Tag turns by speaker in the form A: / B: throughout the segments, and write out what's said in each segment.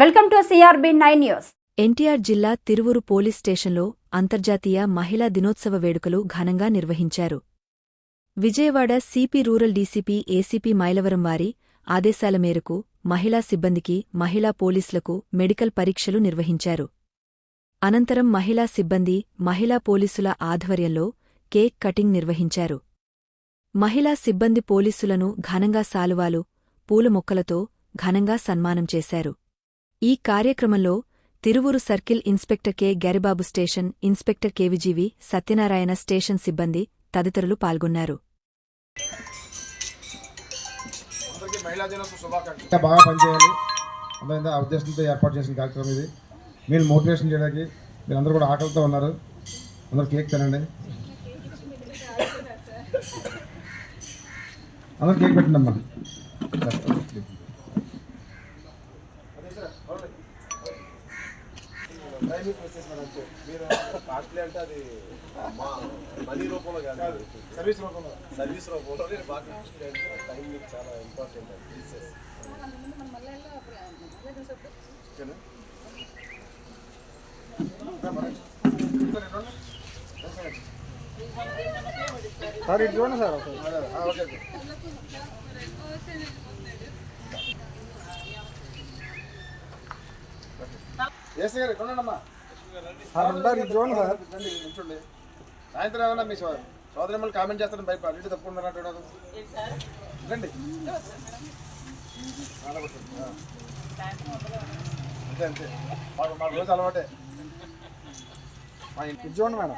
A: Welcome to CRB nine news.
B: NTR జిల్లా Tiruvuru police స్టేషన్లో అంతర్జాతీయ మహిళా దినోత్సవ వేడుకలు ఘనంగా నిర్వహించారు. Vijayawada CP rural DCP ACP Mylavaram వారి ఆదేశాల మేరకు మహిళా సిబ్బందికి మహిళా పోలీసులకు మెడికల్ పరీక్షలు నిర్వహించారు. అనంతరం మహిళా సిబ్బంది మహిళా పోలీసుల ఆధ్వర్యంలో కేక్ కటింగ్ నిర్వహించారు. మహిళా సిబ్బంది పోలీసులను ఘనంగా సాలువాలు పూల మొక్కలతో ఘనంగా సన్మానం చేశారు. ఈ కార్యక్రమంలో Tiruvuru circle inspector K. Garibabu station inspector KVGV Satyanarayana station సిబ్బంది తదితరులు పాల్గొన్నారు.
C: బాగా పనిచేయాలి. అందరూ ఆ ఉద్దేశంతో ఏర్పాటు చేసిన కార్యక్రమం ఇది. మీరు మోటివేషన్ చేయడానికి మీరందరూ కూడా ఆకలితో ఉన్నారు. అందరూ కేక్ తినండి. అందరూ కేక్ పెట్టండి అమ్మా.
D: టైమింగ్ వచ్చేసి మనం మీరు కాస్ట్లీ అంటే అది మనీ రూపంలో కాదు సర్వీస్ రూపంలో సర్వీస్ రూపంలో నేను బాగా కాస్ట్లీ అంటే టైం మీకు చాలా ఇంపార్టెంట్ ప్లీజెస్ సార్ ఇటు చూడండి సార్ ఓకే ఓకే. ఏసీ గారు ఉంటారు ఇది చూడండి సార్ రండి నిల్చోండి. సాయంత్రం ఏమన్నా మీ సో- సోదరి మళ్ళీ కామెంట్ చేస్తారని భయపడ ఇంటి తప్పుకున్నారు అంటున్నారు రండి. అంతే అంతే. మాకు మాకు రోజు అలవాటే. మా ఇంటి చూడండి మేడం.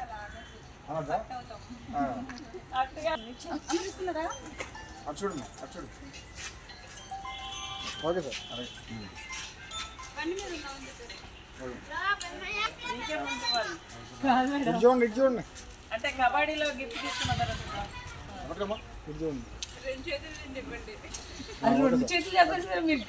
D: ఆ. అటు చూడండి అటు చూడండి ఓకే సార్. అలాగే చూడండి ఇటు చూడండి
E: అంటే కబడ్డీలో గిఫ్ట్ తీసుకున్న తర్వాత
C: ఇటు చూడండి
E: అది రెండు చేతులు మీరు